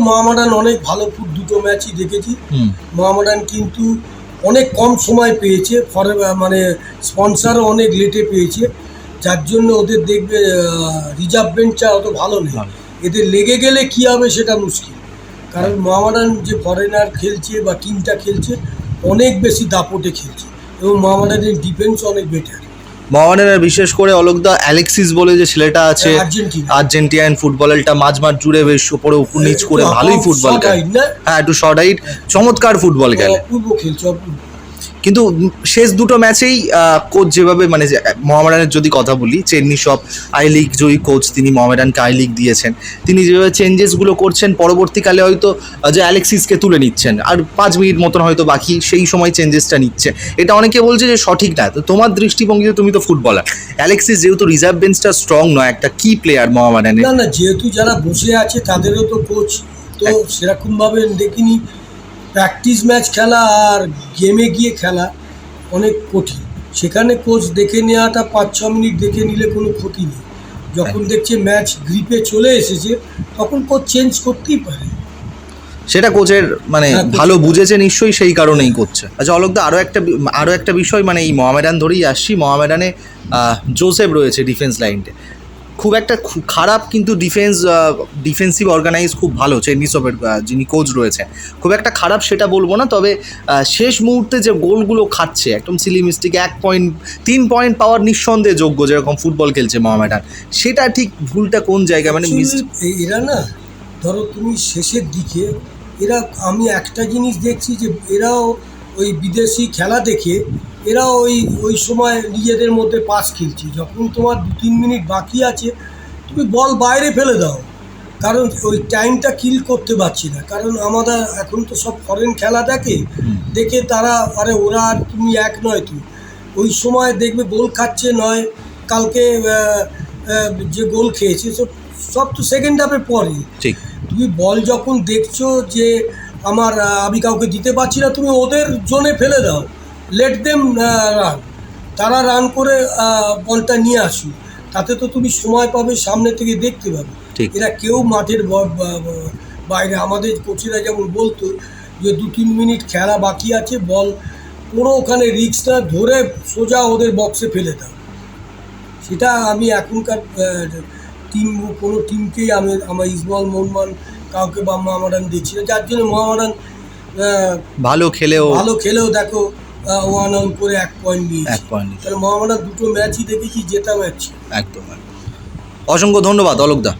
মোহামেডান অনেক ভালো ফুট দুটো ম্যাচই দেখেছি। হুম। মোহামেডান কিন্তু অনেক কম সময় পেয়েছে ফরে মানে স্পন্সারও অনেক লেটে পেয়েছে। যার জন্য ওদের দেখবে রিজার্ভ বেঞ্চটা অত ভালো নেই। এদের লেগে গেলে কি হবে সেটা মুশকিল। কারণ মোহামেডান যে ফরেনার খেলছে বা টিমটা খেলছে অনেক বেশি দাপটে খেলছে। এবং মোহামেডানের ডিফেন্স অনেক বেটার মোহামেডানের বিশেষ করে অলোকদা অ্যালেক্সিস বলে যে ছেলেটা আছে আর্জেন্টিয়ান ফুটবলটা মাঝ মাঠ জুড়ে বেশ উপরে উপর নিচ করে ভালোই ফুটবল খেলে। হ্যাঁ একটু শর্ট হাইট চমৎকার ফুটবল খেলে। কিন্তু শেষ দুটো ম্যাচেই কোচ যেভাবে মানে মোহামেডানের যদি কথা বলি চেন্নি সব আই লিগ জয়ী কোচ তিনি মোহামেডানকে আই লিগ দিয়েছেন। তিনি যেভাবে চেঞ্জেসগুলো করছেন পরবর্তীকালে হয়তো যে অ্যালেক্সিসকে তুলে নিচ্ছেন আর পাঁচ মিনিট মতন হয়তো বাকি সেই সময় চেঞ্জেসটা নিচ্ছে। এটা অনেকে বলছে যে সঠিক না তো তোমার দৃষ্টিভঙ্গিতে তুমি তো ফুটবলার অ্যালেক্সিস যেহেতু রিজার্ভ বেঞ্চটা স্ট্রং নয় একটা কি প্লেয়ার মোহামেডানের। না না যেহেতু যারা বসে আছে তাদেরও তো কোচ তো সেরকমভাবে দেখিনি। প্র্যাকটিস ম্যাচ খেলা আর গেমে গিয়ে খেলা অনেক কঠিন। সেখানে কোচ দেখে নেওয়াটা পাঁচ ছ মিনিট দেখে নিলে কোনো ক্ষতি নেই। যখন দেখছে ম্যাচ গ্রিপে চলে এসেছে তখন কোচ চেঞ্জ করতেই পারে। সেটা কোচের মানে হ্যাঁ, ভালো বুঝেছে নিশ্চয়ই সেই কারণেই করছে। আচ্ছা অলোকদা আরও একটা আরও একটা বিষয় মানে এই মহামেডান ধরেই আসছি। মহামেডানে জোসেফ রয়েছে ডিফেন্স লাইনটে খুব একটা খারাপ কিন্তু ডিফেন্স ডিফেন্সিভ অর্গানাইজ খুব ভালো চেন্নিসবের যিনি কোচ রয়েছে খুব একটা খারাপ সেটা বলব না তবে শেষ মুহূর্তে যে গোলগুলো খাচ্ছে একদম সিলি মিস্টিক এক পয়েন্ট তিন পয়েন্ট পাওয়ার নিঃসন্দেহে যোগ্য যেরকম ফুটবল খেলছে মোহামেডান সেটা ঠিক ভুলটা কোন জায়গায়? মানে মিস এরা না ধরো তুমি শেষের দিকে এরা আমি একটা জিনিস দেখছি যে এরাও ওই বিদেশি খেলা দেখে এরা ওই ওই সময় নিজেদের মধ্যে পাস খেলছে। যখন তোমার দু তিন মিনিট বাকি আছে তুমি বল বাইরে ফেলে দাও। কারণ ওই টাইমটা কিল করতে পারছি না। কারণ আমাদের এখন তো সব ফরেন খেলা দেখে দেখে তারা আরে ওরা আর তুমি এক নয় তুমি ওই সময় দেখবে গোল খাচ্ছে নয় কালকে যে গোল খেয়েছে সব সব তো সেকেন্ড হাফের পরে। ঠিক। তুমি বল যখন দেখছ যে আমার আমি কাউকে দিতে পারছি না তুমি ওদের জোনে ফেলে দাও। লেট দেম রান তারা রান করে বলটা নিয়ে আসুক। তাতে তো তুমি সময় পাবে সামনে থেকে দেখতে পাবে। এরা কেউ মাঠের বাইরে আমাদের কোচেরা যেমন বলতো যে দু তিন মিনিট খেলা বাকি আছে বল কোনো ওখানে রিক্স না ধরে সোজা ওদের বক্সে ফেলে দাও। সেটা আমি এখনকার টিম কোনো টিমকেই আমি আমার ইসবল মোহাম্মদ কাউকে বা মোহামেডান দিচ্ছি না। যার জন্য মহামারান ভালো খেলেও ভালো খেলেও দেখো ওয়ান অন করে এক পয়েন্ট নিয়েছে। এক পয়েন্ট তাহলে মহামানা দুটো ম্যাচই দেখেছি যেটা ম্যাচ একদম। অসংখ্য ধন্যবাদ অলোকদা